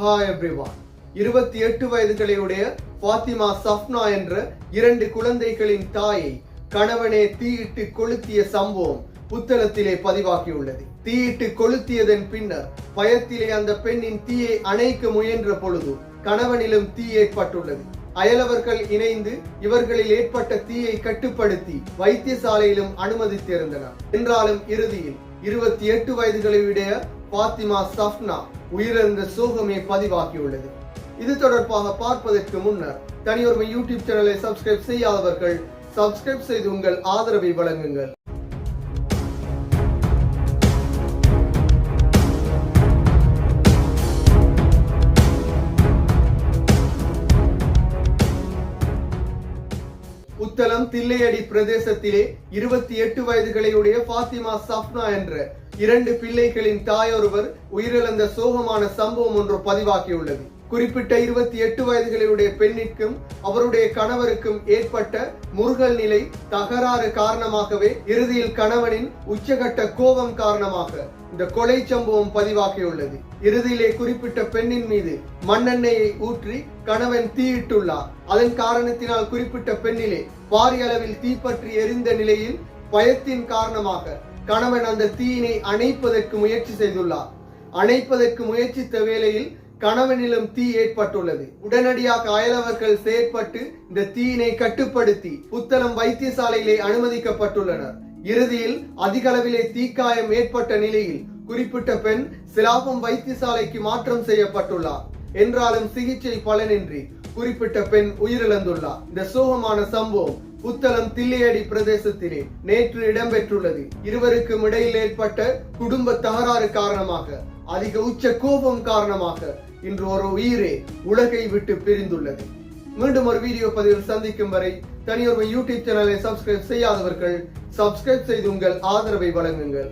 Hi everyone இருபத்தி எட்டு வயதுகளையுடைய ஃபாத்திமா சஃப்னா என்ற இரண்டு குழந்தைகளின் தாயை கணவனே தீயிட்டு கொளுத்திய சம்பவம் புத்தளத்திலே பதிவாகியுள்ளது. தீயிட்டு கொளுத்தியதன் பின்னர் பயத்திலே அந்த பெண்ணின் தீயை அணைக்க முயன்ற பொழுது கணவனிலும் தீ ஏற்பட்டுள்ளது. அயலவர்கள் இணைந்து இவர்களில் ஏற்பட்ட தீயை கட்டுப்படுத்தி வைத்தியசாலையிலும் அனுமதித்திருந்தனர் என்றாலும் இறுதியில் இருபத்தி எட்டு வயதுகளை விட பாத்திமா சஃப்னா உயிரிழந்த சோகமே பதிவாகியுள்ளது. இது தொடர்பாக பார்ப்பதற்கு முன்னர் தனியொருமை யூடியூப் சேனலை சப்ஸ்கிரைப் செய்யாதவர்கள் சப்ஸ்கிரைப் செய்து உங்கள் ஆதரவை வழங்குங்கள். புத்தளம் தில்லையடி பிரதேசத்திலே இருபத்தி எட்டு வயதுகளையுடைய பாத்திமா சப்னா என்ற இரண்டு பிள்ளைகளின் தாயொருவர் உயிரிழந்த சோகமான சம்பவம் ஒன்று பதிவாகியுள்ளது. குறிப்பிட்ட இருபத்தி எட்டு வயதுகளுடைய பெண்ணிற்கும் அவருடைய கணவருக்கும் ஏற்பட்ட முருகல் நிலை தகராறு காரணமாகவே இறுதியில் கணவனின் உச்சகட்ட கோபம் காரணமாக இந்த கொலை சம்பவம் பதிவாகியுள்ளது. இறுதியிலே குறிப்பிட்ட பெண்ணின் மீது மண்ணெண்ணெயை ஊற்றி கணவன் தீயிட்டுள்ளார். அதன் காரணத்தினால் குறிப்பிட்ட பெண்ணிலே பாரிய அளவில் தீப்பற்றி எரிந்த நிலையில் பயத்தின் காரணமாக கணவன் அந்த தீயினை அணைப்பதற்கு முயற்சி செய்துள்ளார். அணைப்பதற்கு முயற்சித்த வேளையில் கணவனிலும் தீ ஏற்பட்டுள்ளது. உடனடியாக அயலவர்கள் செயற்பட்டு இந்த தீயினை கட்டுப்படுத்தி புத்தளம் வைத்தியசாலையிலே அனுமதிக்கப்பட்டுள்ளனர். இறுதியில் அதிக அளவிலே தீக்காயம் ஏற்பட்ட நிலையில் குறிப்பிட்ட பெண் சிலாபம் வைத்தியசாலைக்கு மாற்றம் செய்யப்பட்டுள்ளார். என்றாலும் சிகிச்சை பலனின்றி குறிப்பிட்ட பெண் உயிரிழந்துள்ளார். இந்த சோகமான சம்பவம் புத்தளம் தில்லையடி பிரதேசத்திலே நேற்று இடம்பெற்றுள்ளது. இருவருக்கும் இடையில் ஏற்பட்ட குடும்ப தகராறு காரணமாக அதிக உச்ச கோபம் காரணமாக இன்று ஒரு உயிரே உலகை விட்டு பிரிந்துள்ளது. மீண்டும் ஒரு வீடியோ பதிவில் சந்திக்கும் வரை தனியொரு யூடியூப் சேனலை சப்ஸ்கிரைப் செய்யாதவர்கள் சப்ஸ்கிரைப் செய்து உங்கள் ஆதரவை வழங்குங்கள்.